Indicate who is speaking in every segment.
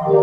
Speaker 1: Welcome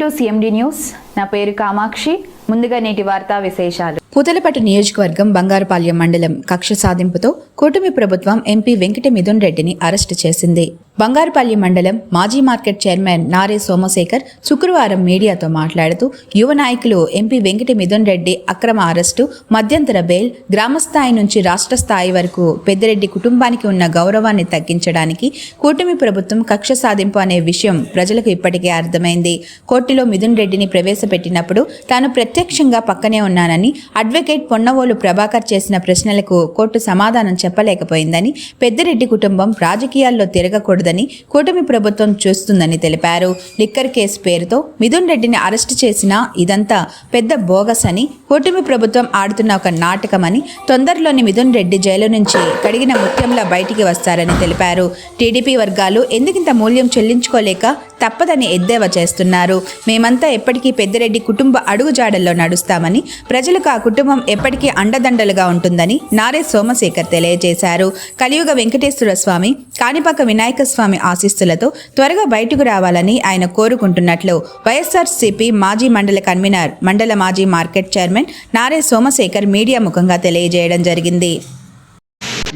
Speaker 1: to CMD news. నా పేరు కామాక్షి. ముందుగా నేటి వార్తా విశేషాలు.
Speaker 2: పూతలపట్టు నియోజకవర్గం బంగారుపాల్యం మండలం కక్ష సాధింపుతో కూటమి ప్రభుత్వం ఎంపీ వెంకట మిథున్ రెడ్డిని అరెస్టు చేసింది. బంగారుపల్లి మండలం మాజీ మార్కెట్ చైర్మన్ నారే సోమశేఖర్ శుక్రవారం మీడియాతో మాట్లాడుతూ యువ నాయకులు ఎంపీ వెంకట మిథున్ రెడ్డి అక్రమ అరెస్టు మధ్యంతర బెయిల్ గ్రామస్థాయి నుంచి రాష్ట్ర స్థాయి వరకు పెద్దిరెడ్డి కుటుంబానికి ఉన్న గౌరవాన్ని తగ్గించడానికి కూటమి ప్రభుత్వం కక్ష సాధింపు అనే విషయం ప్రజలకు ఇప్పటికే అర్థమైంది. కోర్టులో మిథున్ రెడ్డిని ప్రవేశపెట్టినప్పుడు తాను ప్రత్యక్షంగా పక్కనే ఉన్నానని అడ్వకేట్ పొన్నవోలు ప్రభాకర్ చేసిన ప్రశ్నలకు కోర్టు సమాధానం చెప్పలేకపోయిందని పెద్దిరెడ్డి కుటుంబం రాజకీయాల్లో తిరగకూడదు తిరగకూడదని కూటమి ప్రభుత్వం చూస్తుందని తెలిపారు. లిక్కర్ కేసు పేరుతో మిథున్ రెడ్డిని అరెస్టు చేసినా ఇదంతా పెద్ద బోగస్ అని కూటమి ప్రభుత్వం ఆడుతున్న ఒక నాటకమని తొందరలోని మిథున్ రెడ్డి జైలు నుంచి కడిగిన ముత్యంలా బయటికి వస్తారని తెలిపారు. టీడీపీ వర్గాలు ఎందుకింత మూల్యం చెల్లించుకోలేక తప్పదని ఎద్దేవా చేస్తున్నారు. మేమంతా ఎప్పటికీ పెద్దిరెడ్డి కుటుంబ అడుగుజాడల్లో నడుస్తామని ప్రజలకు ఆ కుటుంబం ఎప్పటికీ అండదండలుగా ఉంటుందని నారే సోమశేఖర్ తెలియజేశారు. కలియుగ వెంకటేశ్వర స్వామి కాణిపాక వినాయక స్వామి ఆశీస్సులతో త్వరగా బయటకు రావాలని ఆయన కోరుకుంటున్నట్లు వైఎస్ఆర్సీపీ మాజీ మండల కన్వీనర్ మండల మాజీ మార్కెట్ చైర్మన్ నారే సోమశేఖర్ మీడియా ముఖంగా తెలియజేయడం జరిగింది.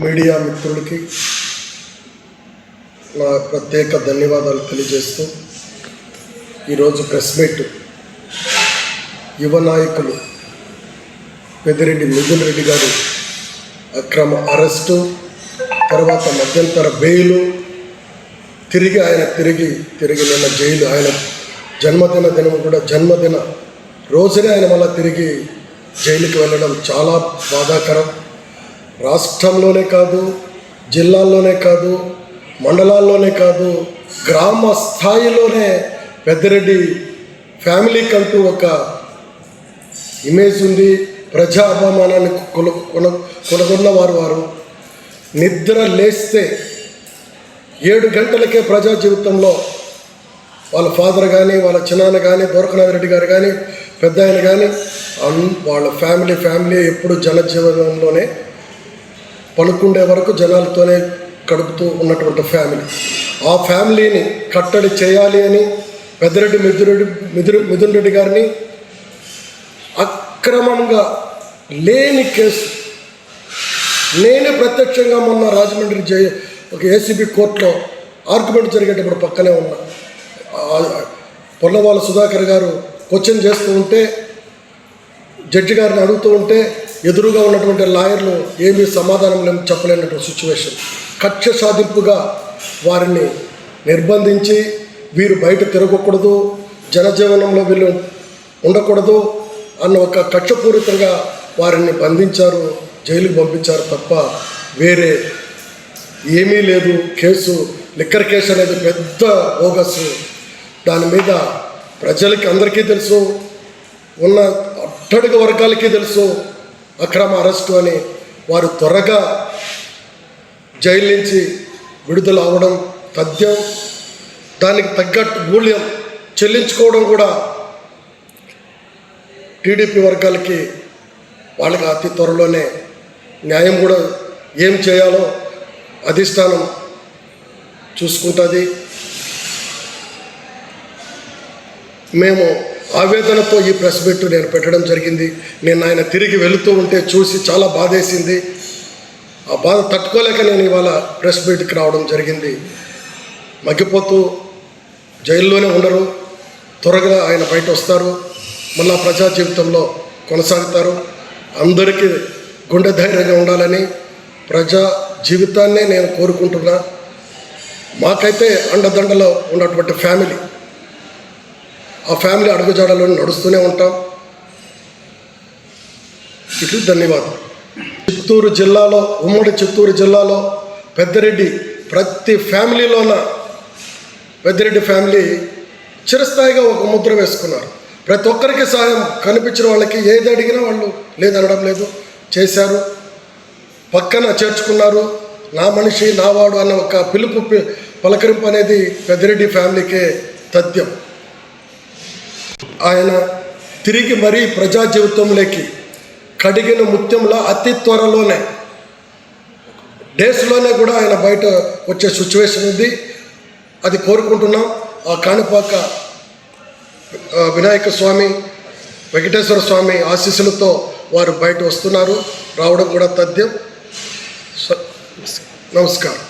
Speaker 3: మీడియా మిత్రులకి నా ప్రత్యేక ధన్యవాదాలు తెలియజేస్తూ ఈరోజు ప్రెస్ మీట్ యువ నాయకులు పెద్దిరెడ్డి మిథున్ రెడ్డి గారు అక్రమ అరెస్టు తర్వాత మధ్యంతర బెయిలు తిరిగి ఆయన తిరిగి తిరిగి నిన్న జైలు ఆయన జన్మదిన దినం కూడా జన్మదిన రోజునే ఆయన మళ్ళీ తిరిగి జైలుకి వెళ్ళడం చాలా బాధాకరం. రాష్ట్రంలోనే కాదు జిల్లాల్లోనే కాదు మండలాల్లోనే కాదు గ్రామ స్థాయిలోనే పెద్దరెడ్డి ఫ్యామిలీకి అంటూ ఒక ఇమేజ్ ఉంది. ప్రజా అవమానాన్ని కొన కొన కొనగొన్న వారు వారు. నిద్ర లేస్తే ఏడు గంటలకే ప్రజా జీవితంలో వాళ్ళ ఫాదర్ కానీ వాళ్ళ చిన్నాన్న కానీ దొరకనాథ్ రెడ్డి గారు కానీ పెద్ద ఆయన కానీ వాళ్ళ ఫ్యామిలీ ఫ్యామిలీ ఎప్పుడు జనజీవనంలోనే పడుకుండే వరకు జనాలతోనే గడుపుతూ ఉన్నటువంటి ఫ్యామిలీ. ఆ ఫ్యామిలీని కట్టడి చేయాలి అని పెద్దరెడ్డి మిథురెడ్డి మిథురు మిథున్ రెడ్డి గారిని అక్రమంగా లేని కేసు. నేనే ప్రత్యక్షంగా మొన్న రాజమండ్రి జై ఒక ఏసీబీ కోర్టులో ఆర్గ్యుమెంట్ జరిగేటప్పుడు పక్కనే ఉన్నా. పొల్లవాళ్ళ సుధాకర్ గారు క్వశ్చన్ చేస్తూ ఉంటే జడ్జి గారిని అడుగుతూ ఉంటే ఎదురుగా ఉన్నటువంటి లాయర్లు ఏమీ సమాధానం చెప్పలేనటువంటి సిచ్యువేషన్ కక్ష సాధింపుగా వారిని నిర్బంధించి వీరు బయట తిరగకూడదు జనజీవనంలో వీళ్ళు ఉండకూడదు అన్న ఒక కక్షపూరితంగా వారిని బంధించారు జైలుకు పంపించారు తప్ప వేరే ఏమీ లేదు. కేసు లిక్కర్ కేసు అనేది పెద్ద బోగస్. దాని మీద ప్రజలకి అందరికీ తెలుసు ఉన్న అట్టడుగు వర్గాలకి తెలుసు. అక్రమ అరెస్టు అని వారు త్వరగా జైలు నుంచి విడుదల అవ్వడం తథ్యం. దానికి తగ్గట్టు మూల్యం చెల్లించుకోవడం కూడా టీడీపీ వర్గాలకి వాళ్ళకి అతి త్వరలోనే న్యాయం కూడా ఏం చేయాలో అధిష్టానం చూసుకుంటుంది. మేము ఆవేదనతో ఈ ప్రెస్ మీట్ నేను పెట్టడం జరిగింది. నేను ఆయన తిరిగి వెళుతూ ఉంటే చూసి చాలా బాధేసింది. ఆ బాధ తట్టుకోలేక నేను ఇవాళ ప్రెస్ మీట్కి రావడం జరిగింది. మగ్గిపోతూ జైల్లోనే ఉండరు. త్వరగా ఆయన బయట వస్తారు మళ్ళా ప్రజా జీవితంలో కొనసాగుతారు. అందరికీ గుండె ధైర్యంగా ఉండాలని ప్రజా జీవితాన్నే నేను కోరుకుంటున్నా. మాకైతే అండదండలో ఉన్నటువంటి ఫ్యామిలీ ఆ ఫ్యామిలీ అడుగుజాడలో నడుస్తూనే ఉంటాం. ఇట్లు ధన్యవాదాలు చిత్తూరు జిల్లాలో ఉమ్మడి చిత్తూరు జిల్లాలో పెద్దరెడ్డి ప్రతి ఫ్యామిలీలోన పెద్దిరెడ్డి ఫ్యామిలీ చిరస్థాయిగా ఒక ముద్ర వేసుకున్నారు. ప్రతి ఒక్కరికి సహాయం కనిపించిన వాళ్ళకి ఏది అడిగినా వాళ్ళు లేదనడం లేదు. చేశారు. పక్కన చేర్చుకున్నారు. నా మనిషి నా వాడు అన్న ఒక పిలుపు పలకరింపు అనేది పెద్దిరెడ్డి ఫ్యామిలీకే తథ్యం. ఆయన తిరిగి మరీ ప్రజా జీవితంలోకి కడిగిన ముత్యంలో అతి త్వరలోనే డేస్లోనే కూడా ఆయన బయట వచ్చే సిచ్యువేషన్ ఉంది. అది కోరుకుంటున్నాం. ఆ కాణిపాక వినాయక స్వామి వెంకటేశ్వర స్వామి ఆశీస్సులతో వారు బయట వస్తున్నారు. రావడం కూడా తథ్యం. నమస్కారం.